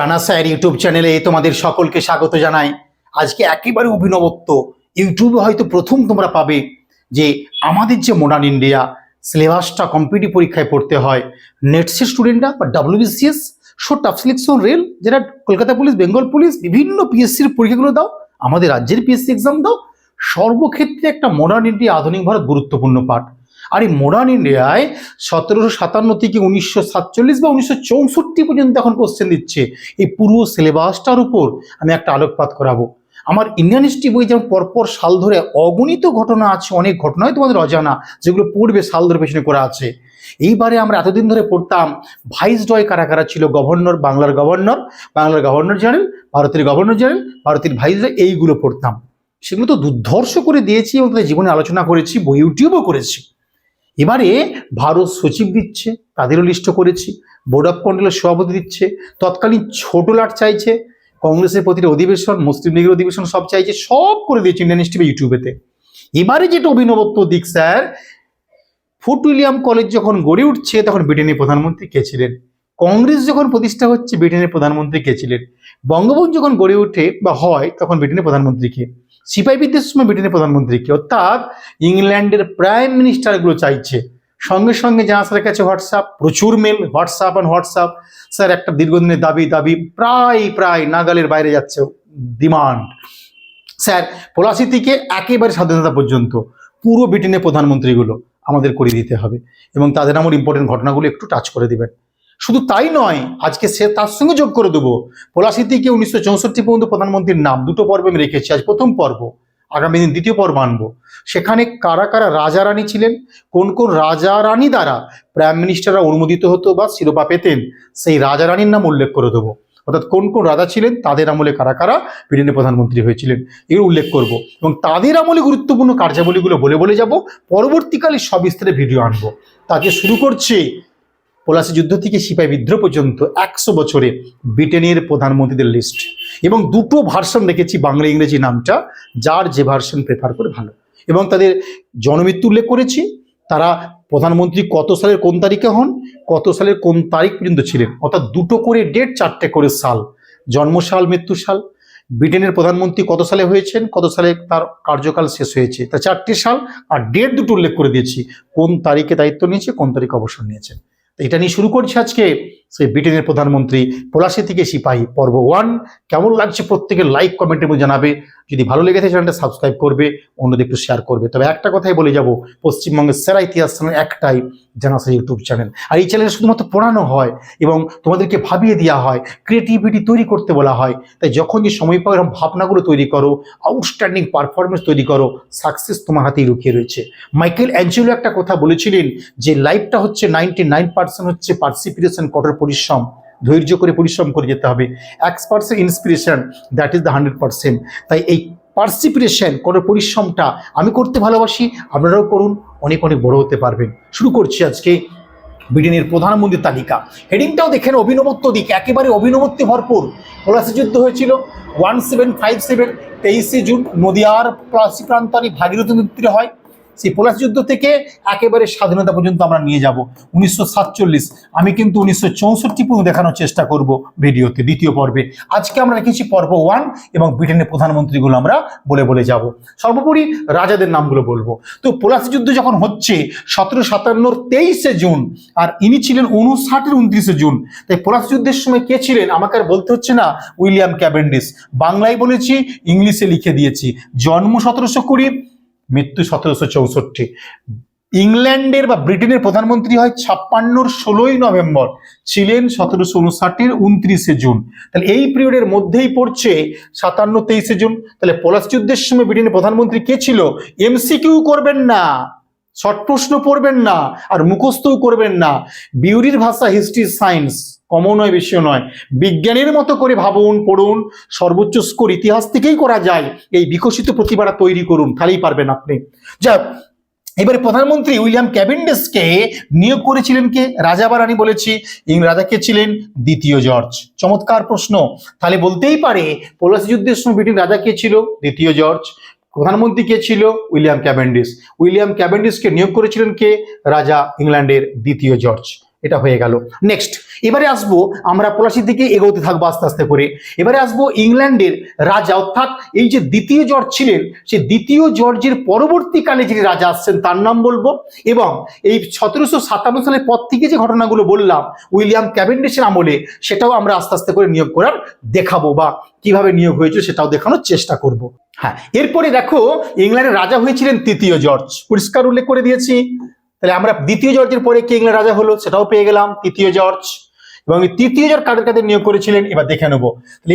জানা sir YouTube চ্যানেলে তোমাদের সকলকে স্বাগত জানাই। আজকে একেবারে অভিনবত্ব। ইউটিউবে হয়তো প্রথম তোমরা পাবে যে আমাদের যে মডার্ন ইন্ডিয়া সিলেবাসটা কম্পিটিভ পরীক্ষায় পড়তে হয়। নেটসের স্টুডেন্টরা বা WBCS so tough selection rail যারা কলকাতা পুলিশ বেঙ্গল পুলিশ, বিভিন্ন পিএসসির পরীক্ষাগুলো দাও, আমাদের রাজ্যের পিএসসি এক্সাম দাও, সর্বক্ষেত্রে একটা মডার্ন ইন্ডিয়া আধুনিক ভারত গুরুত্বপূর্ণ পাঠ। আর এই মডার্ন ইন্ডিয়ায় সতেরোশো সাতান্ন থেকে উনিশশো সাতচল্লিশ বা উনিশশো চৌষট্টি পর্যন্ত এখন কোশ্চেন দিচ্ছে। এই পুরো সিলেবাসটার উপর আমি একটা আলোকপাত করাবো। আমার ইন্ডিয়ান হিস্ট্রি বই যেমন পরপর সাল ধরে অগণিত ঘটনা আছে, অনেক ঘটনাই তোমাদের অজানা, যেগুলো পড়বে সাল ধরে পেছনে করা আছে। এইবারে আমরা এতদিন ধরে পড়তাম ভাইস রয় কারা কারা ছিল? গভর্নর বাংলার গভর্নর বাংলার গভর্নর জেনারেল ভারতের গভর্নর জেনারেল ভারতের ভাইস রয় এইগুলো পড়তাম। সেগুলো তো দুর্ধর্ষ করে দিয়েছি এবং তাদের জীবনে আলোচনা করেছি, বই ইউটিউবও করেছি। এবারে ভারত সচিব দিচ্ছে, তাদেরও লিস্ট করেছি বোর্ড অফ কন্ট্রোলের সভাপতি দিচ্ছে, তৎকালীন ছোট লাট চাইছে, কংগ্রেসের প্রতিটা অধিবেশন, মুসলিম লীগের অধিবেশন সব চাইছে, সব করে দিয়েছে ইন্ডিয়ান হিস্ট্রি ইউটিউবেতে এবারে যেটা অভিনবত্ব দিক স্যার, ফুট উইলিয়াম কলেজ যখন গড়ে উঠছে, তখন ব্রিটেনের প্রধানমন্ত্রী কে ছিলেন? কংগ্রেস যখন প্রতিষ্ঠা হচ্ছে, ব্রিটেনের প্রধানমন্ত্রী কে ছিলেন? বঙ্গবন্ধু যখন গড়ে ওঠে বা হয়, তখন ব্রিটেনের প্রধানমন্ত্রী কে? সিপাহী বিদ্রোহের সময় ব্রিটেনের প্রধানমন্ত্রী কে? অর্থাৎ ইংল্যান্ডের প্রাইম মিনিস্টারগুলো চাইছে। সঙ্গে সঙ্গে জাহাজ স্যারের কাছে হোয়াটসঅ্যাপ, প্রচুর mail, WhatsApp and WhatsApp, sir একটা দীর্ঘদিনের দাবি দাবি প্রায় প্রায় নাগালের বাইরে যাচ্ছে ডিমান্ড। স্যার পলাশি থেকে একেবারে স্বাধীনতা পর্যন্ত। পুরো ব্রিটেনের প্রধানমন্ত্রীগুলো আমাদের করে দিতে হবে এবং তাদের আমার ইম্পর্টেন্ট ঘটনাগুলো একটু টাচ করে দিবেন। শুধু তাই নয়, আজকে সে তার সঙ্গে যোগ করে দেবো। পলাশি থেকে উনিশশো চৌষট্টি পর্যন্ত প্রধানমন্ত্রীর নাম, দুটো পর্বে আমি রেখেছি, আজ প্রথম পর্ব, আগামী দিন দ্বিতীয় পর্ব আনব। সেখানে কারা কারা রাজা রানী ছিলেন, কোন কোন রাজা রানী দ্বারা প্রাইম মিনিস্টাররা অনুমোদিত হতো বা শিরোপা পেতেন, সেই রাজা রানীর নাম উল্লেখ করে দেবো। অর্থাৎ কোন কোন রাজা ছিলেন, তাদের আমলে কারা কারা ব্রিটেনের প্রধানমন্ত্রী হয়েছিলেন এগুলো উল্লেখ করব। এবং তাদের আমলে গুরুত্বপূর্ণ কার্যাবলীগুলো বলে বলে যাব, পরবর্তীকালে সবিস্তারে ভিডিও আনব। তাকে শুরু করছে পলাশি যুদ্ধ থেকে সিপাহী বিদ্রোহ পর্যন্ত একশো বছরে ব্রিটেনের প্রধানমন্ত্রীদের লিস্ট এবং দুটো ভার্সন রেখেছি বাংলা ইংরেজি নামটা, যার যে ভার্সন প্রেফার করে ভালো। এবং তাদের জনমৃত্যু উল্লেখ করেছি, তারা প্রধানমন্ত্রী কত সালের কোন তারিখে হন, কত সালের কোন তারিখ পর্যন্ত ছিলেন, অর্থাৎ দুটো করে ডেট চারটে করে সাল। জন্মসাল মৃত্যু সাল ব্রিটেনের প্রধানমন্ত্রী কত সালে হয়েছেন, কত সালে তার কার্যকাল শেষ হয়েছে, তা চারটি সাল আর ডেট দুটো উল্লেখ করে দিয়েছি। কোন তারিখে দায়িত্ব নিয়েছে, কোন তারিখে অবসর নিয়েছেন। এটা নিয়ে শুরু করছি আজকে। সেই ব্রিটেনের প্রধানমন্ত্রী পলাশি থেকে সিপাহী পর্ব ওয়ান। কেমন লাগছে প্রত্যেকের লাইক কমেন্টের মধ্যে জানাবে। যদি ভালো লেগেছে চ্যানেলটা সাবস্ক্রাইব করবে, অন্যদের একটু শেয়ার করবে। তবে একটা কথাই বলে যাব, পশ্চিমবঙ্গের সেরা ইতিহাস চ্যানেল একটাই জানাসা ইউটিউব চ্যানেল। আর এই চ্যানেলে শুধুমাত্র পড়ানো হয় এবং তোমাদেরকে ভাবিয়ে দেওয়া হয় ক্রিয়েটিভিটি তৈরি করতে বলা হয়। তাই যখন যে সময় পাও এরকম ভাবনাগুলো তৈরি করো আউটস্ট্যান্ডিং পারফরমেন্স তৈরি করো সাকসেস তোমার হাতেই লুকিয়ে রয়েছে। মাইকেল অ্যাঞ্জেলো একটা কথা বলেছিলেন যে লাইফটা হচ্ছে নাইনটি নাইন পার্সেন্ট হচ্ছে পার্সিপিরেশন কঠোর পরিশ্রম, ধৈর্য করে পরিশ্রম করে যেতে হবে। X percent inspiration that is the hundred percent তাই এই পার্সিপিরেশন কোনো পরিশ্রমটা আমি করতে ভালোবাসি, আপনারাও করুন, অনেক অনেক বড় হতে পারবেন। শুরু করছি আজকে ব্রিটেনের প্রধানমন্ত্রীর তালিকা। হেডিংটাও দেখেন, অভিনবত্ব দিক, একেবারে অভিনবত্বে ভরপুর। পলাশি যুদ্ধ হয়েছিল ওয়ান সেভেন ফাইভ সেভেন তেইশে জুন, নদিয়ার পলাশি প্রান্তরে ভাগীরথী নদীতে হয়। সেই পলাশ যুদ্ধ থেকে একেবারে স্বাধীনতা পর্যন্ত আমরা নিয়ে যাব। উনিশশো সাতচল্লিশ। আমি কিন্তু উনিশশো চৌষট্টি পর্যন্ত দেখানোর চেষ্টা করব ভিডিওতে দ্বিতীয় পর্বে। আজকে আমরা রেখেছি পর্ব ওয়ান এবং ব্রিটেনের প্রধানমন্ত্রীগুলো আমরা বলে বলে যাব। সর্বোপরি রাজাদের নামগুলো বলব। তো পলাশ যুদ্ধ যখন হচ্ছে, সতেরো সাতান্নর তেইশে জুন, আর ইনি ছিলেন উনষাটের উনত্রিশে জুন, তাই পলাশ যুদ্ধের সময় কে ছিলেন? আমাকে আর বলতে হচ্ছে না, উইলিয়াম ক্যাবেন্ডিস বাংলায় বলেছি, ইংলিশে লিখে দিয়েছি। জন্ম সতেরোশো কুড়ি মৃত্যু সতেরোশো চৌষট্টি। ইংল্যান্ডের বা ব্রিটেনের প্রধানমন্ত্রী হয় ছাপ্পান্নর ষোলোই নভেম্বর, ছিলেন সতেরোশো উনষাটের উনত্রিশে জুন। তাহলে এই পিরিয়ডের মধ্যেই পড়ছে সাতান্ন, তেইশে জুন। তাহলে পলাশ যুদ্ধের সময় ব্রিটেনের প্রধানমন্ত্রী কে ছিল? এমসিকিউ করবেন না শর্ট প্রশ্ন পড়বেন না, আর মুখস্থও করবেন না। বিউরির ভাষা হিস্ট্রি সায়েন্স। কমন নয়, বেশিও নয়। বিজ্ঞানের মতো করে ভাবুন, পড়ুন, সর্বোচ্চ স্কোর ইতিহাস থেকেই করা যায়, এই বিকশিত প্রতিভাটা তৈরি করুন, তাহলেই পারবেন আপনি। যাক, এবারে প্রধানমন্ত্রী উইলিয়াম ক্যাভেন্ডিসকে নিয়োগ করেছিলেন কে? রাজা বা রানী বলেছি। ইং রাজা কে ছিলেন? দ্বিতীয় জর্জ। চমৎকার প্রশ্ন। তাহলে বলতেই পারে, পলাশি যুদ্ধের সময় ব্রিটেন রাজা কে ছিল? দ্বিতীয় জর্জ। প্রধানমন্ত্রী কে ছিল? William Cavendish. উইলিয়াম ক্যাভেন্ডিসকে নিয়োগ করেছিলেন কে? রাজা ইংল্যান্ডের দ্বিতীয় জর্জ। এটা হয়ে গেল। নেক্সট এবারে আসব আমরা পলাশির দিকে এগোতে থাকব আস্তে আস্তে করে। এবারে আসব ইংল্যান্ডের রাজা, অর্থাৎ এই যে দ্বিতীয় জর্জ ছিলেন সে দ্বিতীয় জর্জের পরবর্তীকালে যিনি রাজা আসছেন, তার নাম বলব। এবং এই সতেরোশো সাতান্ন সালের পর থেকে যে ঘটনাগুলো বললাম, উইলিয়াম ক্যাভেন্ডিসের আমলে, সেটাও আমরা আস্তে আস্তে করে নিয়োগ করার দেখাবো বা কীভাবে নিয়োগ হয়েছিল সেটাও দেখানোর চেষ্টা করব। হ্যাঁ এরপরে দেখো, ইংল্যান্ডের রাজা হয়েছিলেন তৃতীয় জর্জ। পরিষ্কার উল্লেখ করে দিয়েছি। তাহলে আমরা দ্বিতীয় জর্জের পরে কে ইংল্যান্ড রাজা হলো সেটাও পেয়ে গেলাম, তৃতীয় জর্জ। এবং তৃতীয় জর্জ কাদের কাদের নিয়োগ করেছিলেন, এবার দেখে নেব।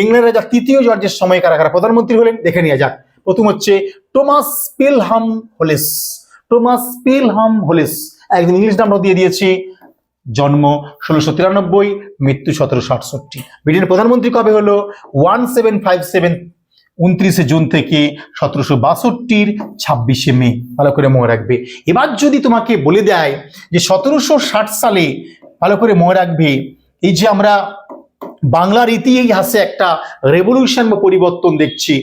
ইংল্যান্ড রাজা তৃতীয় জর্জের সময় কারা কারা প্রধানমন্ত্রী হলেন, দেখে নিয়ে যাক। প্রথম হচ্ছে টোমাস পিলহাম হোলেস টোমাস পিলহাম হোলেস একদম ইংলিশ নামটা দিয়ে দিয়েছি, জন্ম ষোলোশো তিরানব্বই, মৃত্যু সতেরোশো আটষট্টি। ব্রিটেনের প্রধানমন্ত্রী কবে হলো? ওয়ান সেভেন ফাইভ সেভেন উনত্রিশে জুন থেকে সতেরোশো বাষট্টির ছাব্বিশে মে। ভালো করে মনে রাখবে। এবার যদি তোমাকে বলে দেয় যে সতেরোশো ষাট সালে, ভালো করে মনে রাখবে, এই যে আমরা বাংলার ইতিহাসে একটা রেভলিউশন বা পরিবর্তন দেখছি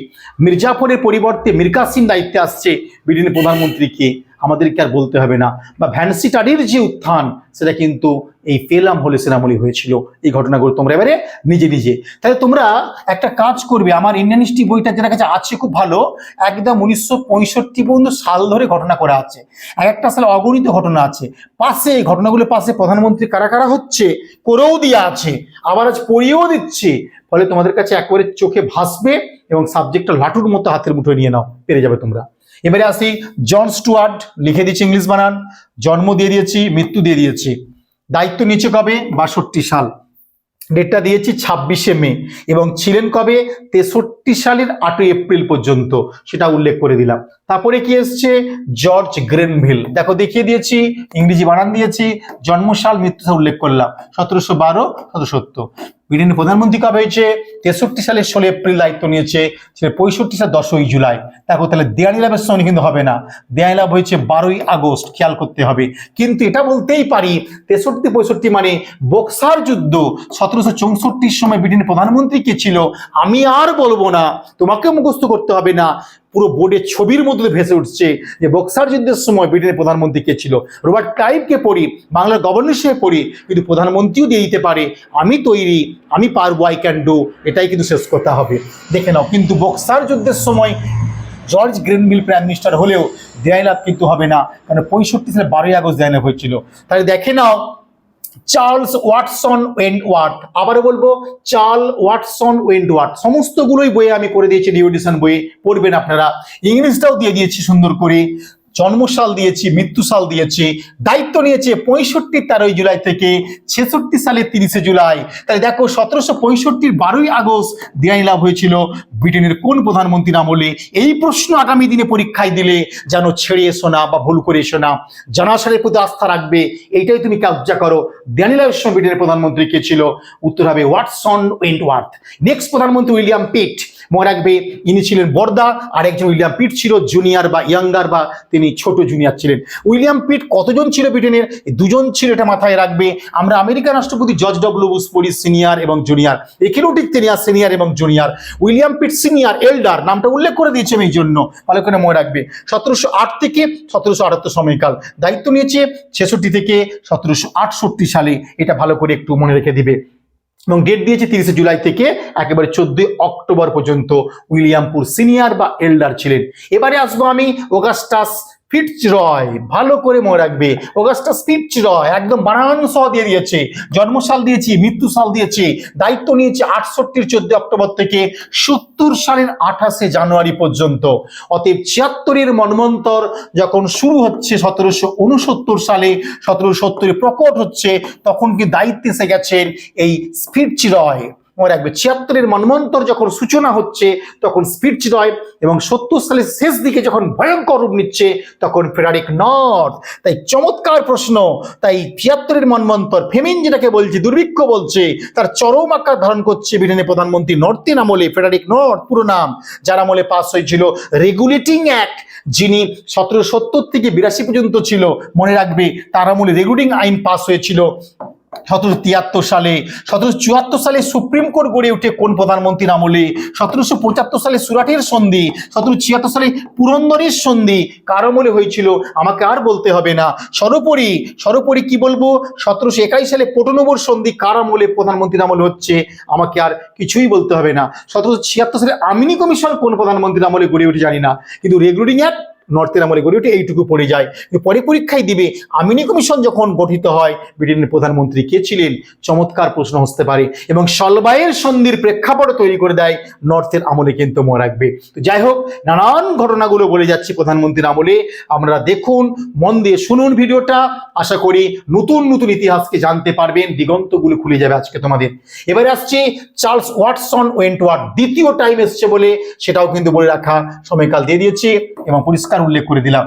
মির্জাফরের পরিবর্তে মীর কাসিম দায়িত্বে আসছে ব্রিটেনের প্রধানমন্ত্রীকে। আমাদেরকে আর বলতে হবে না। বা ভ্যানসিটারির যে উত্থান, সেটা কিন্তু এই ফেলাম হলে সেনামলি হয়েছিল। এই ঘটনাগুলো তোমরা এবারে নিজে নিজে। তাহলে তোমরা একটা কাজ করবে, আমার ইন্ডিয়ান হিস্ট্রি বইটা যেটা কাছে আছে খুব ভালো, একদম উনিশশো পঁয়ষট্টি পর্যন্ত সাল ধরে ঘটনা করা আছে। এক একটা সালে অগণিত ঘটনা আছে। পাশে এই ঘটনাগুলো পাশে প্রধানমন্ত্রী কারা কারা হচ্ছে, করেও দেওয়া আছে, আবার আজ পড়িয়েও দিচ্ছে। ফলে তোমাদের কাছে একবারে চোখে ভাসবে এবং সাবজেক্টটা লাটুর মতো হাতের মুঠোয় নিয়ে নাও, পেরে যাবে তোমরা। এবারে আসি জন স্টুয়ার্ট, লিখে দিয়েছি ইংলিশ বানান। জন্ম দিয়ে দিয়েছি, মৃত্যু দিয়ে দিয়েছি। দায়িত্ব নিচে কবে? বাষট্টি সাল। ডেটটা দিয়েছি ছাব্বিশে মে। এবং ছিলেন কবে? তেষট্টি সালের আটই এপ্রিল পর্যন্ত। সেটা উল্লেখ করে দিলাম। তারপরে কি এসছে? George Grenville. দেখো, দেখিয়ে দিয়েছি, ইংরেজি বানান দিয়েছি, জন্মসাল, মৃত্যুসাল উল্লেখ করলাম। সতেরোশো বারো সতেরোসত্তর ব্রিটেনের প্রধানমন্ত্রী কবে হয়েছে? তেষট্টি সালের ষোলো এপ্রিল দায়িত্ব নিয়েছে সে পঁয়ষট্টি সাল দশই জুলাই। দেখো, তাহলে দেয়ানি লাভের সঙ্গে কিন্তু হবে না। দেয়ানি লাভ হয়েছে বারোই আগস্ট, খেয়াল করতে হবে। কিন্তু এটা বলতেই পারি, তেষট্টি পঁয়ষট্টি মানে বক্সার যুদ্ধ। সতেরোশো চৌষট্টির সময় ব্রিটেনের প্রধানমন্ত্রী কে ছিল, আমি আর বলব না। তোমাকে মুখস্থ করতে হবে না। পুরো বোর্ডের ছবির মধ্যে ভেসে উঠছে যে বক্সার যুদ্ধের সময় ব্রিটেনের প্রধানমন্ত্রী কে ছিল? রবার্ট ক্লাইভকে পড়ি? বাংলার গভর্নর হিসেবে পড়ি? কিন্তু প্রধানমন্ত্রীও দিয়ে দিতে পারে। আমি তৈরি, আমি পারব আই ক্যান ডু এটাই কিন্তু শেষ করতে হবে। দেখে নাও, কিন্তু বক্সার যুদ্ধের সময় জর্জ গ্রেনভিল প্রাইম মিনিস্টার হলেও দেয়াই লাভ কিন্তু হবে না। কারণ পঁয়ষট্টি সালে বারোই আগস্ট দেয়াই লাভ হয়েছিল। তাহলে দেখে নাও চার্লস ওয়াটসন ওয়েন্ড ওয়াট আবারও বলব চার্ল ওয়াটসন ওয়েন্ড ওয়াট সমস্তগুলোই বইয়ে আমি করে দিয়েছি, নিউ এডিশন বইয়ে পড়বেন আপনারা। ইংলিশটাও দিয়ে দিয়েছি সুন্দর করে। জন্মসাল দিয়েছি, মৃত্যুসাল দিয়েছি, দায়িত্ব নিয়েছে পঁয়ষট্টি তেরোই জুলাই থেকে ছেষট্টি সালের তিরিশে জুলাই। তাই দেখো, সতেরোশো পঁয়ষট্টির বারোই আগস্ট দেয়ানি লাভ হয়েছিল ব্রিটেনের কোন প্রধানমন্ত্রীর আমলে এই প্রশ্ন আগামী দিনে পরীক্ষায় দিলে যেন ছেড়ে এসো না বা ভুল করে এসো না। জানাশালের প্রতি আস্থা রাখবে, এইটাই তুমি কাবজা করো। দেয়ানি সময় ব্রিটেনের প্রধানমন্ত্রী কে ছিল? উত্তর হবে ওয়াটসন ওয়েন্টওয়ার্থ। নেক্সট প্রধানমন্ত্রী উইলিয়াম পিট। মনে রাখবে, ইনি ছিলেন বর্দা আর একজন উইলিয়াম পিট ছিল জুনিয়র বা ইয়াঙ্গার বা তিনি ছোট জুনিয়র ছিলেন। উইলিয়াম পিট কতজন ছিল ব্রিটেনের? দুজন ছিল এটা মাথায় রাখবে। আমরা আমেরিকান রাষ্ট্রপতি জর্জ ডব্লিউ বুশ পড়ি সিনিয়র এবং জুনিয়র। এখানেও ঠিক তিনি আর সিনিয়র এবং junior. William Pitt senior, elder, নামটা উল্লেখ করে দিয়েছে আমি এই জন্য। ভালো করে মনে রাখবে। সতেরোশো আট থেকে সতেরোশো আটাত্তর সময়কাল। দায়িত্ব নিয়েছে ছেষট্টি থেকে সতেরোশো আটষট্টি সালে। এটা ভালো করে একটু মনে রেখে দিবে। এবং ডেট দিয়েছে তিরিশে জুলাই থেকে একেবারে চোদ্দই অক্টোবর পর্যন্ত উইলিয়ামপুর সিনিয়র বা এল্ডার ছিলেন। এবারে আসব আমি ওগাস্টাস ফিটচ রয় ভালো করে মনে রাখবে। ওগাস্টাস ফিটচ একদম বানান সহ দিয়ে দিয়েছে। জন্মসাল দিয়েছি মৃত্যু সাল দিয়েছি। দায়িত্ব নিয়েছে আটষট্টির চোদ্দ অক্টোবর থেকে সত্তর সালের আঠাশে জানুয়ারি পর্যন্ত। অতএব ছিয়াত্তরের মন্বন্তর যখন শুরু হচ্ছে সতেরোশো উনসত্তর সালে, সতেরোশো সত্তরে প্রকট হচ্ছে, তখন কি দায়িত্বে এসে গেছেন এই স্ফিটচ রয় মনে রাখবে ছিয়াত্তরের মন্বন্তর যখন সূচনা হচ্ছে, তখন স্পিড রয় এবং সত্তর সালের শেষ দিকে যখন ভয়ঙ্কর রূপ নিচ্ছে, তখন ফেডারিক নর্থ তাই চমৎকার প্রশ্ন, তাই ছিয়াত্তরের মন্বন্তর ফেমিন যেটাকে বলছে, দুর্ভিক্ষ বলছে, তার চরম আকার ধারণ করছে ব্রিটেনের প্রধানমন্ত্রী নর্থেন আমলে ফেডারিক নর্থ পুরো নাম, যার আমলে পাস হয়েছিল রেগুলেটিং অ্যাক্ট যিনি সতেরো সত্তর থেকে বিরাশি পর্যন্ত ছিল, মনে রাখবে, তার আমলে রেগুলেটিং আইন পাস হয়েছিল। সতেরোশো তিয়াত্তর সালে, সতেরোশো চুয়াত্তর সালে সুপ্রিম কোর্ট গড়ে ওঠে কোন প্রধানমন্ত্রীর আমলে? সতেরোশো পঁচাত্তর সালে সুরাটের সন্ধি, সতেরোশো ছিয়াত্তর সালে পুরন্দরের সন্ধি, কার আমলে হয়েছিল? আমাকে আর বলতে হবে না। সর্বোপরি সর্বোপরি কি বলব? সতেরোশো একাইশ সালে পটনবর সন্ধি কার আমলে, প্রধানমন্ত্রীর আমলে হচ্ছে? আমাকে আর কিছুই বলতে হবে না। সতেরোশো ছিয়াত্তর সালে আমিনি কমিশন কোন প্রধানমন্ত্রীর আমলে গড়ে উঠে জানি না। কিন্তু রেগুলেটিং অ্যাক্ট নর্থের আমলে গড়ে উঠে এইটুকু পড়ে যায়। পরে পরীক্ষায় দিবে, আমিনি কমিশন যখন গঠিত হয়, ব্রিটেনের প্রধানমন্ত্রী কে ছিলেন? চমৎকার প্রশ্ন হতে পারে। এবং সলবাইয়ের সন্ধির প্রেক্ষাপট তৈরি করে দেয়, নর্থের আমলে কিন্তু মনে রাখবে। তো যাই হোক, নানান ঘটনাগুলো বলে যাচ্ছি প্রধানমন্ত্রীর আমলে। আপনারা দেখুন, মন দিয়ে শুনুন ভিডিওটা। আশা করি নতুন নতুন ইতিহাসকে জানতে পারবেন। দিগন্তগুলো খুলে যাবে আজকে তোমাদের। এবারে আসছে চার্লস ওয়াটসন ওয়েন্টওয়ার্ড দ্বিতীয় টাইম এসছে বলে সেটাও কিন্তু বলে রাখা সময়কাল দিয়ে দিয়েছি এবং পরিষ্কার উল্লেখ করে দিলাম।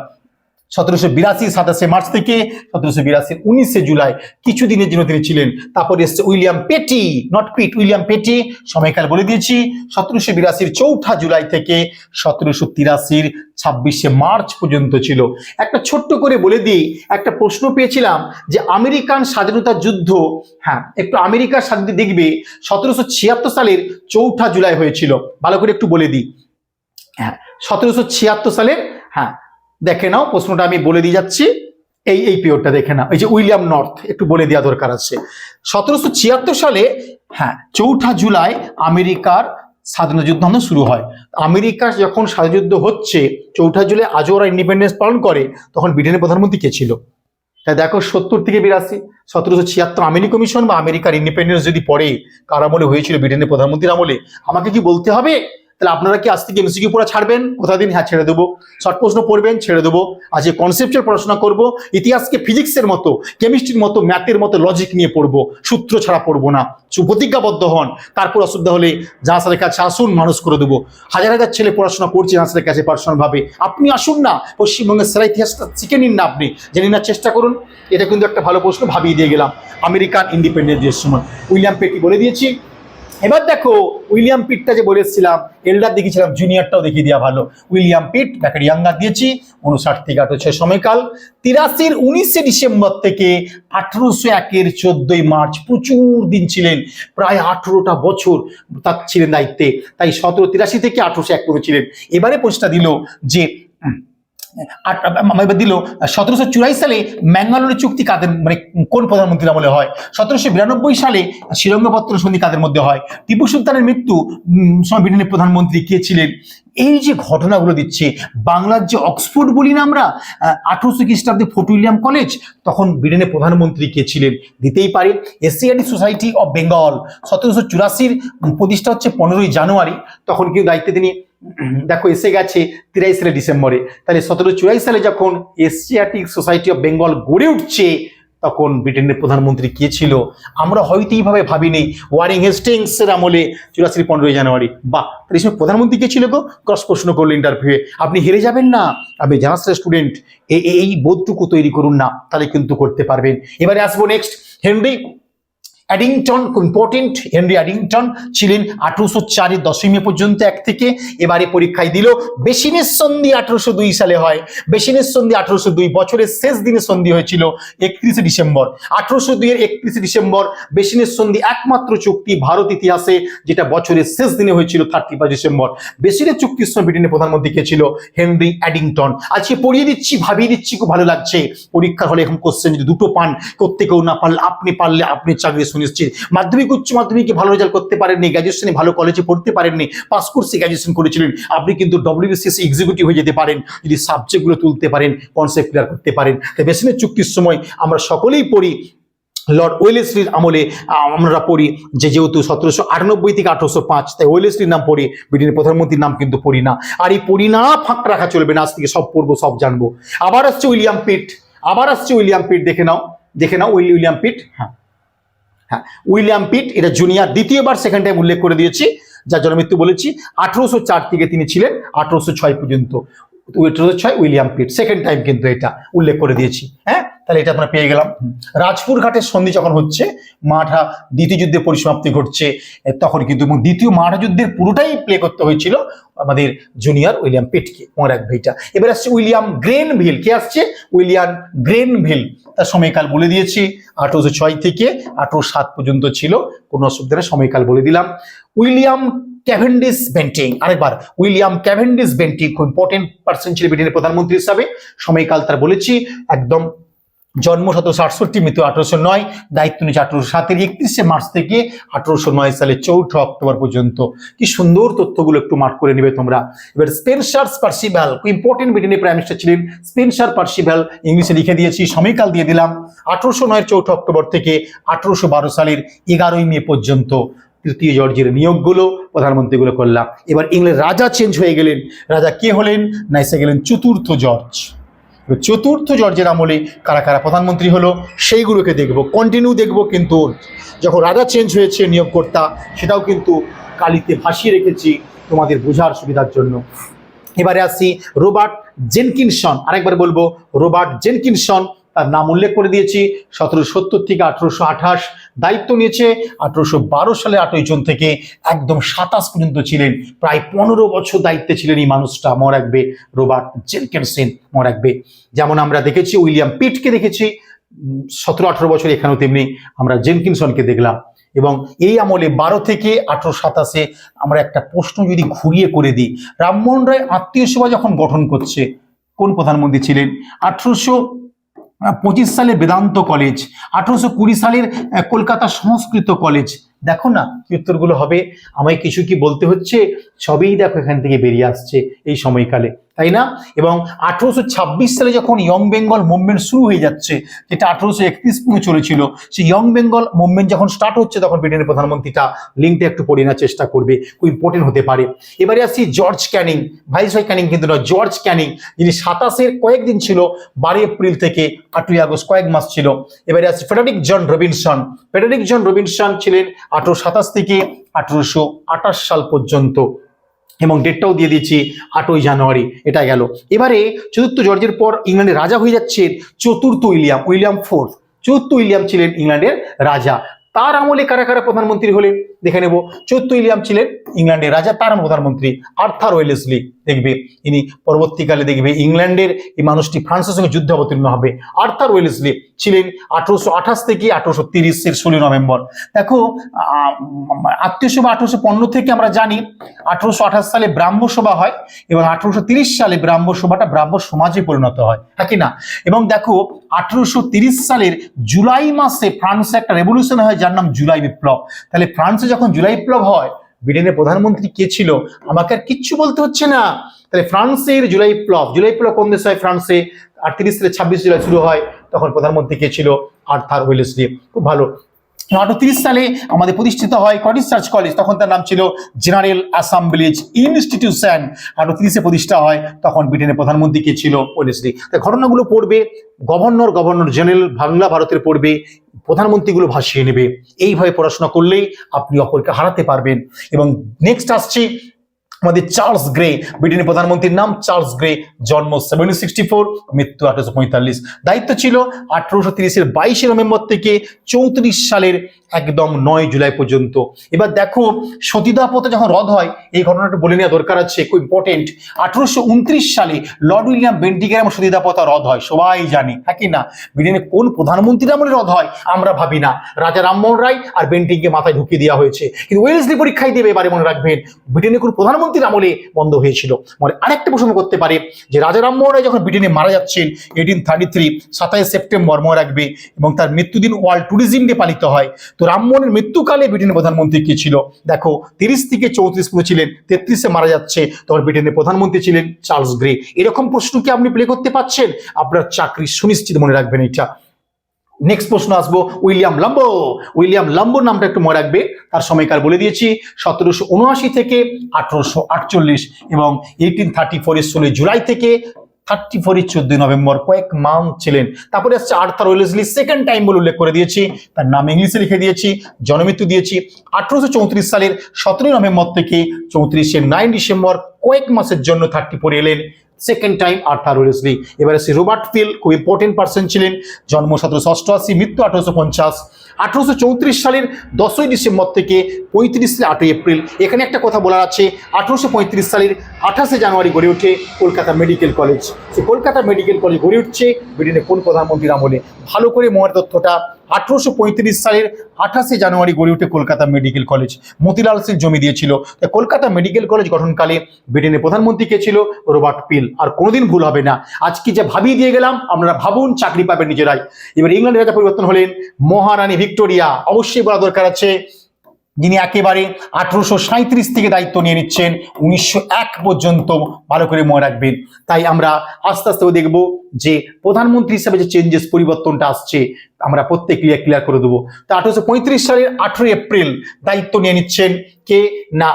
সতেরোশো বিরাশি সাতাশে মার্চ থেকে সতেরোশো বিরাশি উনিশে জুলাই কিছুদিনের জন্য তিনি ছিলেন। তারপরে এসছে উইলিয়াম পেটি, নট পিট উইলিয়াম পেটি। সময়কাল বলে দিয়েছি, সতেরোশো বিরাশির চৌঠা জুলাই থেকে সতেরোশো তিরাশির ছাব্বিশে মার্চ পর্যন্ত ছিল। একটা ছোট্ট করে বলে দিই, একটা প্রশ্ন পেয়েছিলাম যে আমেরিকান স্বাধীনতা যুদ্ধ হ্যাঁ একটু আমেরিকার স্বাধীনতা দেখবে, সতেরোশো ছিয়াত্তর সালের চৌঠা জুলাই হয়েছিল। ভালো করে একটু বলে দিই। হ্যাঁ সতেরোশো ছিয়াত্তর সালের হ্যাঁ দেখে নাও, প্রশ্নটা আমি বলে দিয়ে যাচ্ছি। এই এই পিরিয়ডটা দেখে নাও। এই যে উইলিয়াম নর্থ, একটু বলে দেওয়া দরকার আছে। সতেরোশো ছিয়াত্তর সালে হ্যাঁ চৌঠা জুলাই আমেরিকার স্বাধীনতা যুদ্ধ আন্দোলন শুরু হয়। আমেরিকার যখন স্বাধীনতা যুদ্ধ হচ্ছে, চৌঠা জুলাই আজও ওরা ইন্ডিপেন্ডেন্স পালন করে, তখন ব্রিটেনের প্রধানমন্ত্রী কে ছিল? তাই দেখো, সত্তর থেকে বিরাশি, সতেরোশো ছিয়াত্তর আমেরি কমিশন বা আমেরিকার ইন্ডিপেন্ডেন্স যদি পড়ে, কার আমলে হয়েছিল ব্রিটেনের প্রধানমন্ত্রীর আমলে? আমাকে কি বলতে হবে? তাহলে আপনারা কি আজ থেকে এমসিকিউ পড়া ছাড়বেন? কোথা দিন? হ্যাঁ ছেড়ে দেবো। শর্ট প্রশ্ন পড়বেন, ছেড়ে দেবো। আজকে কনসেপ্টের পড়াশোনা করব। ইতিহাসকে ফিজিক্সের মতো কেমিস্ট্রির মতো ম্যাথের মতো লজিক নিয়ে পড়ব। সূত্র ছাড়া পড়ব না। প্রতিজ্ঞাবদ্ধ হন। তারপর অসুবিধা হলে জাহাজের কাছে আসুন, মানুষ করে দেবো। হাজার হাজার ছেলে পড়াশোনা করছে জাহাজের কাছে পার্সোনালভাবে আপনি আসুন না। পশ্চিমবঙ্গের সেরা ইতিহাসটা শিখে নিন না আপনি। জেনে নেওয়ার চেষ্টা করুন। এটা কিন্তু একটা ভালো প্রশ্ন, ভাবিয়ে দিয়ে গেলাম। আমেরিকান ইন্ডিপেন্ডেন্স সময়। উইলিয়াম পেটি বলে দিয়েছি এবার দেখো, উইলিয়াম পিটটা যে বলেছিলাম এল্ডার দেখিয়েছিলাম জুনিয়রটাও দেখিয়ে দেওয়া ভালো। উইলিয়াম পিট ব্যাকের ইয়াঙ্গার দিয়েছি উনষাট থেকে আঠারোশো সময়কাল। তিরাশির উনিশে ডিসেম্বর থেকে আঠারোশো একের চোদ্দই মার্চ প্রচুর দিন ছিলেন, প্রায় আঠেরোটা বছর তার ছিলেন দায়িত্বে। তাই সতেরো তিরাশি থেকে আঠারোশো এক পর্যন্ত ছিলেন। এবারে প্রশ্নটা দিল যে দিল সতেরোশো চুরাই সালে ম্যাঙ্গালোরের চুক্তি কাদের মানে কোন প্রধানমন্ত্রীর আমলে হয়? সতেরোশো বিরানব্বই সালে শ্রীরঙ্গপত্র সন্ধি কাদের মধ্যে হয়? টিপু সুলতানের মৃত্যু সময় ব্রিটেনের প্রধানমন্ত্রী কে ছিলেন? এই যে ঘটনাগুলো দিচ্ছে, বাংলার যে অক্সফোর্ড বলি না আমরা আঠারোশো খ্রিস্টাব্দে ফোর্ট উইলিয়াম কলেজ, তখন ব্রিটেনের প্রধানমন্ত্রী কে ছিলেন? দিতেই পারে, এশিয়াটিক সোসাইটি অফ বেঙ্গল। সতেরোশো চুরাশির প্রতিষ্ঠা হচ্ছে পনেরোই জানুয়ারি, তখন কিন্তু দায়িত্বে তিনি দেখো, এসে গেছে তিরাই সালে ডিসেম্বরে। তাহলে সতেরো চুরাই সালে যখন এশিয়াটিক সোসাইটি অফ বেঙ্গল গড়ে উঠছে, তখন ব্রিটেনের প্রধানমন্ত্রী কে ছিল? আমরা হয়তো এইভাবে ভাবিনি। ওয়ারিং হেস্টিংসের আমলে চুরাশির পনেরোই জানুয়ারি। বা তাহলে এই সময় প্রধানমন্ত্রী কে ছিল গো? ক্রস প্রশ্ন করল ইন্টারভিউয়ে আপনি হেরে যাবেন না। আপনি জানাসের স্টুডেন্ট। এই বোধটুকু তৈরি করুন না, তাহলে কিন্তু করতে পারবেন। এবারে আসব next Henry Addington, important, Henry Addington ছিলেন আঠারোশো চারের দশই মে পর্যন্ত এক থেকে, এবারে পরীক্ষায় দিল বেসিনের সন্ধি আঠারোশো দুই সালে হয়। বেসিনের সন্ধি আঠারোশো দুই বছরের শেষ দিনে সন্ধি হয়েছিল একত্রিশে ডিসেম্বর। আঠারোশো দুইয়ের একত্রিশে ডিসেম্বর বেসিনের সন্ধি একমাত্র চুক্তি ভারত ইতিহাসে, যেটা বছরের শেষ দিনে হয়েছিল থার্টি ফার্স্ট ডিসেম্বর। বেসিনের চুক্তির সময় ব্রিটেনের প্রধানমন্ত্রী কে ছিল হেনরি অ্যাডিংটন। আজকে পড়িয়ে দিচ্ছি, ভাবিয়ে দিচ্ছি, খুব ভালো লাগছে। পরীক্ষার হলে এখন কোশ্চেন যদি দুটো পান করতে কেউ না পারলে, আপনি পারলে, আপনি চাকরি সুনিশ্চিত মাধ্যমিক, উচ্চ মাধ্যমিকে ভালো রেজাল্ট করতে পারেননি গ্র্যাজুয়েশনে ভালো কলেজে পড়তে পারেননি পাস কোর্সে গ্র্যাজুয়েশন করেছিলেন। আপনি কিন্তু ডব্লিউবিসিএস এক্সিকিউটিভ হয়ে যেতে পারেন, যদি সাবজেক্টগুলো তুলতে পারেন কনসেপ্ট ক্লিয়ার করতে পারেন। তাই বেসিনের চুক্তির সময় আমরা সকলেই পড়ি লর্ড ওয়েলেসলির আমলে আমরা পড়ি, যে যেহেতু সতেরোশো আটানব্বই থেকে আঠারোশো পাঁচ, তাই ওয়েলেসলির নাম পড়ি, ব্রিটেনের প্রধানমন্ত্রীর নাম কিন্তু পড়ি না। আর এই পড়ি না, ফাঁক রাখা চলবে না, আজ থেকে সব পড়ব, সব জানব। আবার আসছে উইলিয়াম পিট, আবার আসছে উইলিয়াম পিট, দেখে নাও দেখে নাও উইল- উইলিয়াম পিট হ্যাঁ। হ্যাঁ উইলিয়াম পিট, এটা জুনিয়ার দ্বিতীয়বার সেকেন্ড টাইম উল্লেখ করে দিয়েছি, যার জন্মমৃত্যু বলেছি, আঠেরোশো চার থেকে তিনি ছিলেন, আঠেরোশো ছয় পর্যন্ত, আঠেরোশো ছয় উইলিয়াম পিট সেকেন্ড টাইম কিন্তু এটা উল্লেখ করে দিয়েছি হ্যাঁ? তাহলে এটা আমরা পেয়ে গেলাম। রাজপুর ঘাটের সন্ধি যখন হচ্ছে, মাঠা দ্বিতীয় যুদ্ধের পরিসমাপ্তি ঘটছে তখন কিন্তু এবং দ্বিতীয় মাঠা যুদ্ধের পুরোটাই প্লে করতে হয়েছিল আমাদের জুনিয়র উইলিয়াম পেটকে মনে রাখবে এটা এবার আসছে উইলিয়াম গ্রেনভিল। কে আসছে? William Grenville. তার সময়কাল বলে দিয়েছি, আঠারোশো ছয় থেকে আঠারোশো সাত পর্যন্ত ছিল, কোনো অসুবিধা নেই, সময়কাল বলে দিলাম। উইলিয়াম ক্যাভেন্ডিস বেন্টিং, আরেকবার, উইলিয়াম ক্যাভেন্ডিস বেন্টিং, খুব ইম্পর্টেন্ট পার্সন ছিল ব্রিটেনের প্রধানমন্ত্রী হিসাবে, সময়কাল তার বলেছি, একদম জন্ম সতেরোশো আটষট্টি, মৃত্যু আঠারোশো নয়, দায়িত্ব নিয়েছে আঠারোশো সাতের একত্রিশে মার্চ থেকে আঠারোশো নয় সালে চৌঠা অক্টোবর পর্যন্ত। কি সুন্দর তথ্যগুলো একটু মার্ক করে নেবে তোমরা। এবার স্পেন্সার্স পার্সিভ্যাল খুব ইম্পর্টেন্ট ব্রিটেনের প্রাইম মিনিস্টার ছিলেন। স্পেন্সার পার্সিভ্যাল ইংলিশে লিখে দিয়েছি, সময়কাল দিয়ে দিলাম। আঠারোশো নয়ের চৌঠা অক্টোবর থেকে আঠারোশো বারো সালের এগারোই মে পর্যন্ত তৃতীয় জর্জের নিয়োগগুলো প্রধানমন্ত্রীগুলো করলাম। এবার ইংল্যান্ড রাজা চেঞ্জ হয়ে গেলেন। রাজা কে হলেন? না, এসে গেলেন চতুর্থ জর্জ। চতুর্থ জর্জের আমলে কারা কারা প্রধানমন্ত্রী হলো, সেইগুলোকে দেখব কন্টিনিউ দেখব কিন্তু যখন রাজা চেঞ্জ হয়েছে নিয়োগকর্তা, সেটাও কিন্তু কালিতে ভাসিয়ে রেখেছি তোমাদের বোঝার সুবিধার জন্য। এবারে আসি রোবার্ট জেনকিনসন, আরেকবার বলব, রোবার্ট জেনকিনসন নাম উল্লেখ করে দিয়েছি। সতেরোশো সত্তর থেকে আঠেরোশো আঠাশ দায়িত্ব নিয়েছে। আঠেরোশো বারো সালে আটই জুন থেকে একদম সাতাশ পর্যন্ত ছিলেন। প্রায় পনেরো বছর দায়িত্বে ছিলেন এই মানুষটা। মনে রাখবে, রোবার্ট জেনকিনসেন মনে রাখবে। যেমন আমরা দেখেছি, উইলিয়াম পিটকে দেখেছি। সতেরো আঠেরো বছর এখানেও তেমনি আমরা জেনকিনসনকে দেখলাম। এবং এই আমলে বারো থেকে আঠেরো সাতাশে আমরা একটা প্রশ্ন যদি ঘুরিয়ে করে দিই, রামমোহন রায় আত্মীয় সেবা যখন গঠন করছে, কোন প্রধানমন্ত্রী ছিলেন? আঠেরোশো পঁচিশ সালে বেদান্ত কলেজ আঠেরোশো কুড়ি সালের কলকাতা সংস্কৃত কলেজ দেখো না কি উত্তরগুলো হবে। আমায় কিছু কি বলতে হচ্ছে? সবই দেখো এখান থেকে বেরিয়ে আসছে এই সময়কালে, তাই না? এবং আঠেরোশো ছাব্বিশ সালে যখন ইয়ং বেঙ্গল মুভমেন্ট শুরু হয়ে যাচ্ছে, যেটা আঠেরোশো একত্রিশ পর্যন্ত চলেছিল, সেই ইয়ং বেঙ্গল মুভমেন্ট যখন স্টার্ট হচ্ছে, তখন ব্রিটেনের প্রধানমন্ত্রীটা লিঙ্কটা একটু পড়ে নেওয়ার চেষ্টা করবে, খুব ইম্পর্টেন্ট হতে পারে। এবারে আসছি জর্জ ক্যানিং ভাইসরয় ক্যানিং কিন্তু নয় জর্জ ক্যানিং যিনি সাতাশের কয়েকদিন ছিল, বারোই এপ্রিল থেকে আটই আগস্ট কয়েক মাস ছিল। এবারে আসি Frederick John Robinson Frederick John Robinson ছিলেন আঠারোশো সাতাশ থেকে আঠারোশো আঠাশ সাল পর্যন্ত। এবং ডেটটাও দিয়ে দিচ্ছি আটই জানুয়ারি, এটা গেল। এবারে চতুর্থ জর্জের পর ইংল্যান্ডের রাজা হয়ে যাচ্ছেন চতুর্থ উইলিয়াম উইলিয়াম ফোর্থ। চতুর্থ উইলিয়াম ছিলেন ইংল্যান্ডের রাজা। তার আমলে কারা কারা প্রধানমন্ত্রী হলেন? দেখে নেব। চতুর্থ উইলিয়াম ছিলেন ইংল্যান্ডের রাজা, তার প্রধানমন্ত্রী আর্থার ওয়েলেসলি। দেখবে। ইনি পরবর্তীকালে দেখবে ইংল্যান্ডের এই মানুষটি ফ্রান্সের সঙ্গে যুদ্ধে অবতীর্ণ হবে। আর্থার ওয়েলেসলি ছিলেন আঠারোশো আঠাশ থেকে আঠারোশো তিরিশের ষোলোই নভেম্বর। দেখো আহ, আত্মীয় সভা আঠারোশো পনেরো থেকে আমরা জানি আঠারোশো আঠাশ সালে ব্রাহ্ম সভা হয় এবং আঠারোশো তিরিশ সালে ব্রাহ্ম সভাটা ব্রাহ্ম সমাজে পরিণত হয় হ্যাঁ না? এবং দেখো আঠারোশো তিরিশ সালের জুলাই মাসে ফ্রান্সে একটা রেভলিউশন হয় যার নাম জুলাই বিপ্লব। তাহলে ফ্রান্সে যখন জুলাই বিপ্লব হয় ব্রিটেনের প্রধানমন্ত্রী কে ছিল? আমাকে আর কিচ্ছু বলতে হচ্ছে না। তাহলে ফ্রান্সের জুলাই প্লব জুলাই প্লব কোন দেশ হয়? ফ্রান্সে। আটত্রিশ থেকে ছাব্বিশ জুলাই শুরু হয়, তখন প্রধানমন্ত্রী কে ছিল? Arthur Wellesley. খুব ভালো। আটত্রিশ সালে আমাদের প্রতিষ্ঠিত হয় কটি সার্চ কলেজ। তখন তার নাম ছিল জেনারেল অ্যাসাম্বলিজ ইনস্টিটিউশন। আটত্রিশে প্রতিষ্ঠা হয় তখন ব্রিটেনের প্রধানমন্ত্রী কে ছিল ওয়েলেসলি তাই ঘটনাগুলো পড়বে, গভর্নর গভর্নর জেনারেল বাংলা ভারতের পড়বে, প্রধানমন্ত্রীগুলো ভাসিয়ে নেবে। এইভাবে পড়াশোনা করলেই আপনি অপরকে হারাতে পারবেন। এবং নেক্সট আসছি আমাদের চার্লস গ্রে, ব্রিটেনের প্রধানমন্ত্রীর নাম চার্লস গ্রে, জন্ম সেভেন সিক্সটি ফোর মৃত্যু আঠারোশো পঁয়তাল্লিশ। দায়িত্ব ছিল আঠারোশো তিরিশের বাইশে নভেম্বর থেকে চৌত্রিশ সালের একদম নয় জুলাই পর্যন্ত। এবার দেখো, সতীদাহ প্রথা যখন রদ হয়, এই ঘটনাটা বলে নেওয়া দরকার আছে, খুব ইম্পর্টেন্ট আঠারোশো উনত্রিশ সালে লর্ড উইলিয়াম বেন্টিংয়ের আমার সতীদাহ প্রথা রদ হয়, সবাই জানি হ্যাঁ কি না? ব্রিটেনের কোন প্রধানমন্ত্রীর আমলে রদ হয়, আমরা ভাবি না। রাজা রামমোহন রায় আর বেন্টিংকে মাথায় ঢুকিয়ে দেওয়া হয়েছে। কিন্তু ওয়েলসলি পরীক্ষায় দেবে, এবারে মনে রাখবেন ব্রিটেনে কোন প্রধানমন্ত্রীর আমলে বন্ধ হয়েছিল। মানে আরেকটা প্রশ্ন করতে পারে যে রাজা রামমোহন রায় যখন ব্রিটেনে মারা যাচ্ছেন এইটিন থার্টি থ্রি সাতাইশ সেপ্টেম্বর মনে রাখবে এবং তার মৃত্যুদিন ওয়ার্ল্ড ট্যুরিজম ডে পালিত হয়। তো রামমোহনের মৃত্যুকালে ব্রিটেনের প্রধানমন্ত্রী কে ছিল? দেখো, তিরিশ থেকে চৌত্রিশ পর্যন্ত ছিলেন, তেত্রিশে মারা যাচ্ছে, তখন ব্রিটেনের প্রধানমন্ত্রী ছিলেন চার্লস গ্রে। এরকম প্রশ্ন কি আপনি প্লে করতে পাচ্ছেন আপনার চাকরি সুনিশ্চিত মনে রাখবেন এটা নেক্সট প্রশ্ন আসব, উইলিয়াম লম্বো। উইলিয়াম লাম্বোর নামটা একটু মনে রাখবে, তার সময়কার বলে দিয়েছি, সতেরোশো উনআশি থেকে আঠারোশো আটচল্লিশ এবং এইটিন থার্টি ফোরের ষোলোই জুলাই থেকে থার্টি ফোরের চোদ্দই নভেম্বর কয়েক মান্থ ছিলেন। তারপরে আসছে আর্থার ওয়েলেসলি সেকেন্ড টাইম বলে উল্লেখ করে দিয়েছি, তার নাম ইংলিশে লিখে দিয়েছি জনমৃত্যু দিয়েছি, আঠারোশো চৌত্রিশ সালের সতেরোই নভেম্বর থেকে চৌত্রিশে নাইন ডিসেম্বর কয়েক মাসের জন্য থার্টি ফোর এলেন। সেকেন্ড টাইম আর্থার থারোরিয়াসলি এবারে সে রোবার্ট ফিল খুব ইম্পর্টেন্ট পার্সন ছিলেন, জন্ম সতেরোশো অষ্টআশি, মৃত্যু আঠারোশো পঞ্চাশ। আঠারোশো চৌত্রিশ সালের দশই ডিসেম্বর থেকে পঁয়ত্রিশ আটই এপ্রিল। এখানে একটা কথা বলার আছে, আঠারোশো পঁয়ত্রিশ সালের আঠাশে জানুয়ারি গড়ে ওঠে কলকাতা মেডিকেল কলেজ। সে কলকাতা মেডিকেল কলেজ গড়ে উঠছে, ব্রিটেনের কোন প্রধানমন্ত্রীর আমলে ভালো করে মহার তথ্যটা আঠারোশো পঁয়ত্রিশ সালের আঠাশে জানুয়ারি গড়ে ওঠে কলকাতা মেডিকেল কলেজ। মতিলাল সিং জমি দিয়েছিল। কলকাতা মেডিকেল কলেজ গঠনকালে ব্রিটেনের প্রধানমন্ত্রী কে ছিল? রোবার্ট পিল। আর কোনোদিন ভুল হবে না। আজকে যে ভাবিয়ে দিয়ে গেলাম আপনারা ভাবুন চাকরি পাবেন নিজেরাই। এবার ইংল্যান্ডের রাজা পরিবর্তন হলেন। মহারানী ভিক্টোরিয়া। অবশ্যই বলা দরকার আছে যিনি একেবারে আঠেরোশো সাঁত্রিশ থেকে দায়িত্ব নিয়ে নিচ্ছেন, উনিশশো এক পর্যন্ত ভালো করে মনে রাখবেন। তাই আমরা আস্তে আস্তে দেখব যে প্রধানমন্ত্রী হিসাবে যে চেঞ্জেস পরিবর্তনটা আসছে, আমরা প্রত্যেক ক্লিয়ার ক্লিয়ার করে দেবো। তা আঠেরোশো পঁয়ত্রিশ সালের আঠেরোই এপ্রিল দায়িত্ব নিয়ে নিচ্ছেন কে? না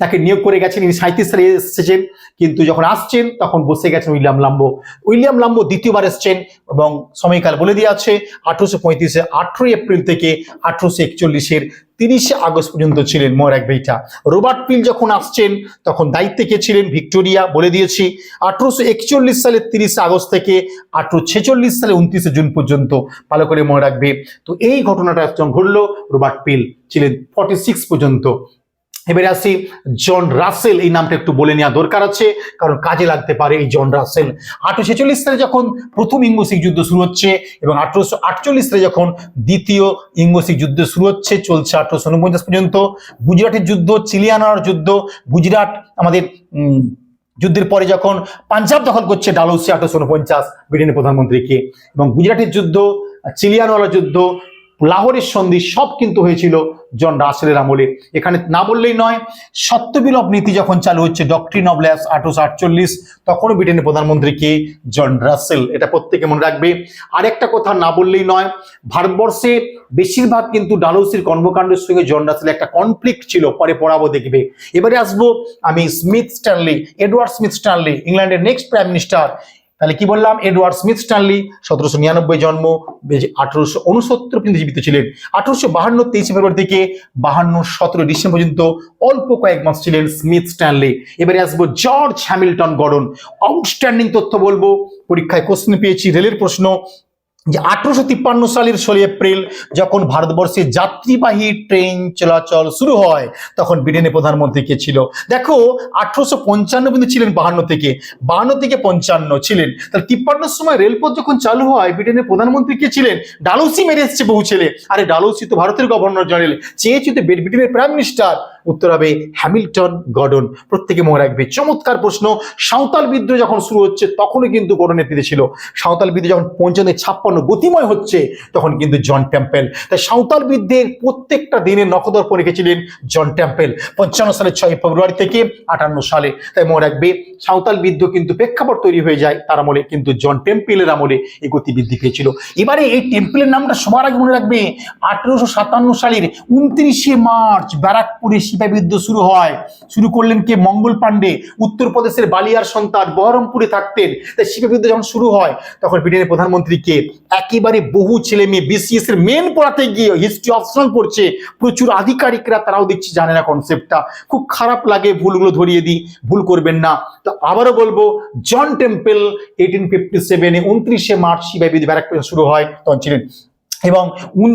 তাকে নিয়োগ করে গেছেন, ইনি সাঁত্রিশ সালে এসেছেন, কিন্তু যখন আসছেন, তখন বসে গেছেন উইলিয়াম লাম্বো। উইলিয়াম লাম্বো দ্বিতীয়বার এসছেন এবং সময়কাল বলে দিয়ে আছে, আঠারোশো পঁয়ত্রিশে আঠেরোই এপ্রিল থেকে আঠারোশো একচল্লিশের তিরিশে আগস্ট পর্যন্ত ছিলেন এক বেইটা রোবার্ট পিল যখন আসছেন, তখন দায়িত্বে কে ছিলেন? ভিক্টোরিয়া বলে দিয়েছি, আঠারোশো একচল্লিশ সালের তিরিশে আগস্ট থেকে আঠারোশো ছেচল্লিশ সালে উনত্রিশে জুন পর্যন্ত ভালো করে মনে রাখবে। তো এই ঘটনাটা ঘটলো, রোবার্ট পিল ছিলেন ফর্টি সিক্স পর্যন্ত। এবারে আসি জন রাসেল, এই নামটা একটু বলে নেওয়া দরকার আছে, কারণ কাজে লাগতে পারে এই জন রাসেল। আঠারোশো ছেচল্লিশ সালে যখন প্রথম ইংগোসিক যুদ্ধ শুরু হচ্ছে এবং আঠারোশো আটচল্লিশ সালে যখন দ্বিতীয় ইংগোসিক যুদ্ধ শুরু হচ্ছে, চলছে আঠারোশো উনপঞ্চাশ পর্যন্ত। গুজরাটের যুদ্ধ, চিলিয়ানার যুদ্ধ, গুজরাট আমাদের যুদ্ধের পরে যখন পাঞ্জাব দখল করছে ডালহৌসি আঠারোশো উনপঞ্চাশ, ব্রিটেনের প্রধানমন্ত্রীকে। এবং গুজরাটের যুদ্ধ চিলিয়ানওয়ালা যুদ্ধ লাহোরের সন্ধি সব কিন্তু হয়েছিল জন রাসেলের আমলে। এখানে না বললেই নয় সত্যবিলোপ নীতি যখন চালু হচ্ছে ডক্ট্রিন অব ল্যাস আঠারোশো আটচল্লিশ, তখনও ব্রিটেনের প্রধানমন্ত্রী কে? জন রাসেল। এটা প্রত্যেকে মনে রাখবে। আরেকটা কথা না বললেই নয়, ভারতবর্ষে বেশিরভাগ কিন্তু ডালহৌসির কর্মকাণ্ডের সঙ্গে জন রাসেলের একটা কনফ্লিক্ট ছিল, পরে পড়াবো দেখবে। এবারে আসব আমি Smith Stanley, Edward Smith Stanley, ইংল্যান্ডের নেক্সট প্রাইম মিনিস্টার তাহলে কি বললাম? এডওয়ার্ড স্মিথ স্ট্যানলি, সতেরোশো নিরানব্বই জন্ম আঠারোশো উনসত্তর পর্যন্ত জীবিত ছিলেন। আঠারোশো বাহান্ন, তেইশে ফেব্রুয়ারি থেকে বাহান্ন, সতেরো ডিসেম্বর পর্যন্ত অল্প কয়েক মাস ছিলেন স্মিথ স্ট্যানলি। এবারে আসব জর্জ হ্যামিল্টন গডন। আউটস্ট্যান্ডিং তথ্য বলব। পরীক্ষায় কোশ্চেন পেয়েছি, রেলের প্রশ্ন। যে আঠারোশো তিপ্পান্ন সালের ষোলো এপ্রিল যখন ভারতবর্ষে যাত্রীবাহী ট্রেন চলাচল শুরু হয়, তখন ব্রিটেনের প্রধানমন্ত্রী কে ছিল? দেখো, আঠারোশো পঞ্চান্ন পর্যন্ত ছিলেন বাহান্ন থেকে বাহান্ন থেকে পঞ্চান্ন ছিলেন। তাহলে তিপ্পান্নর সময় রেলপথ যখন চালু হয়, ব্রিটেনের প্রধানমন্ত্রী কে ছিলেন? ডালৌসি মেরে এসছে বহু ছেলে। আরে ডালৌসি তো ভারতের গভর্নর জেনারেল চেয়েছি তো ব্রিটেনের প্রাইম মিনিস্টার উত্তর হবে হ্যামিল্টন গডন প্রত্যেকে মনে রাখবে, চমৎকার প্রশ্ন। সাঁওতাল বিদ্রোহ যখন শুরু হচ্ছে, তখনই কিন্তু গডন নেতৃত্বে ছিল। সাঁওতাল বিদ্রোহ যখন পঞ্চান্ন ছাপ্পান্ন গতিময় হচ্ছে, তখন কিন্তু জন টেম্পেল। তাই সাঁওতাল বিদ্রোহের প্রত্যেকটা দিনের নখদর্প রেখেছিলেন জন টেম্পেল। পঞ্চান্ন সালের ছয় ফেব্রুয়ারি থেকে আটান্ন সালে। তাই মনে রাখবে, সাঁওতাল বিদ্রোহ কিন্তু প্রেক্ষাপট তৈরি হয়ে যায়, তার আমলে কিন্তু জন টেম্পেলের আমলে এই গতি বৃদ্ধি পেয়েছিল। এবারে এই টেম্পেলের নামটা সবার আগে মনে রাখবে, আঠেরোশো সাতান্ন সালের উনত্রিশে মার্চ ব্যারাকপুরে সিপাহী বিদ্রোহ শুরু হয়। শুরু করলেন কে? মঙ্গল পাণ্ডে। উত্তরপ্রদেশের বালিয়ার সন্তান বহরমপুরে থাকতেন। তাই সিপাহী বিদ্রোহ যখন শুরু হয়, তখন ব্রিটেনের প্রধানমন্ত্রী কে? একেবারে বহু ছেলে মেয়ে বিসিএস এর মেন পড়াতে গিয়ে হিস্ট্রি অপশনাল পড়ছে। প্রচুর আধিকারিকরা তারাও দেখছি জানে না কনসেপ্টটা খুব খারাপ লাগে ভুলগুলো ধরিয়ে দিই, ভুল করবেন না। তো আবারও বলব, জন টেম্পেল এইটিন ফিফটি সেভেনে উনত্রিশে মার্চ সিপাহী বিদ্রোহ ব্যারাকপুরে শুরু হয়, তখন ছিলেন এবং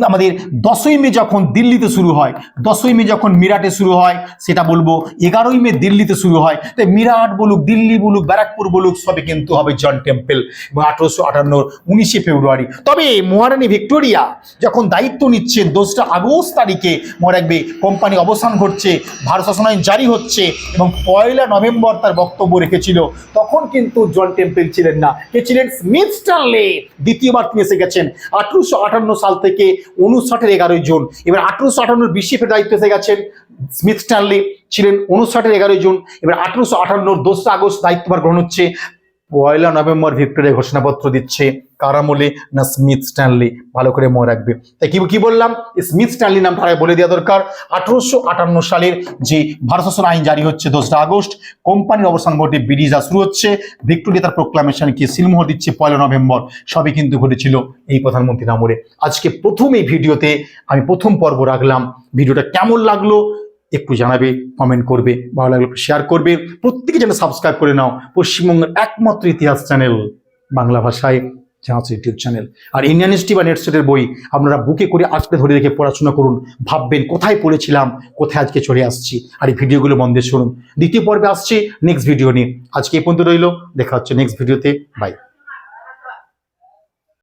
আমাদের দশই মে যখন দিল্লিতে শুরু হয়, দশই মে যখন মিরাটে শুরু হয়, সেটা বলব এগারোই মে দিল্লিতে শুরু হয়। তাই মিরাট বলুক, দিল্লি বলুক, ব্যারাকপুর বলুক, সবে কিন্তু হবে জন টেম্পল এবং আঠারোশো আটান্নর উনিশে ফেব্রুয়ারি। তবে মহারানী ভিক্টোরিয়া যখন দায়িত্ব নিচ্ছেন দোসরা আগস্ট তারিখে মনে রাখবে কোম্পানি অবসান ঘটছে, ভারত শাসন আইন জারি হচ্ছে এবং পয়লা নভেম্বর তার বক্তব্য রেখেছিল, তখন কিন্তু জন টেম্পল ছিলেন না। কে ছিলেন? স্মিথ স্টানলে দ্বিতীয়বার তিনি এসে গেছেন। আঠারোশো আটান্ন সাল থেকে উনষাটের এগারোই জুন। এবার আঠারোশো আটান্নর বিশেফের দায়িত্ব এসে গেছেন স্মিথ স্ট্যানলি। ছিলেন উনষাটের এগারোই জুন। এবার আঠারোশো আটান্নর দোসরা আগস্ট দায়িত্বভার গ্রহণ হচ্ছে। পয়লা নভেম্বর ভিক্টোরিয়া ঘোষণাপত্র দিচ্ছে। কারামলে না স্মিথ স্ট্যানলি? ভালো করে মনে রাখবে। তাই কি বললাম? স্মিথ স্ট্যানলি নামটা আগে বলে দেওয়া দরকার। আঠারোশো আটান্ন সালের যে ভারত শাসন আইন জারি হচ্ছে দোসরা আগস্ট, কোম্পানির অবস্থান ঘটে ব্রিটিশরা শুরু হচ্ছে। ভিক্টোরিয়া তার প্রোক্লামেশনকে সিলমোহর দিচ্ছে পয়লা নভেম্বর। সবই কিন্তু ঘটেছিল এই প্রধানমন্ত্রীর আমলে। আজকে প্রথম এই ভিডিওতে আমি প্রথম পর্ব রাখলাম। ভিডিওটা কেমন লাগল একটু জানাবে কমেন্ট করবে, ভালো লাগলে শেয়ার করবে। প্রত্যেকে যেন সাবস্ক্রাইব করে নাও। পশ্চিমবঙ্গের একমাত্র ইতিহাস চ্যানেল বাংলা ভাষায়। জাহাজ ইউটিউব চ্যানেল আর ইন্ডিয়ান হিস্ট্রি বা নেটসেটের বই আপনারা বুকে করে আজকে ধরে রেখে পড়াশোনা করুন, ভাববেন কোথায় পড়েছিলাম, কোথায় আজকে চলে আসছি, আর এই ভিডিওগুলো দিয়ে শুনুন। দ্বিতীয় পর্বে আসছি নেক্সট ভিডিও নিয়ে। আজকে এই পর্যন্ত রইল, দেখা হচ্ছে নেক্সট ভিডিওতে বাই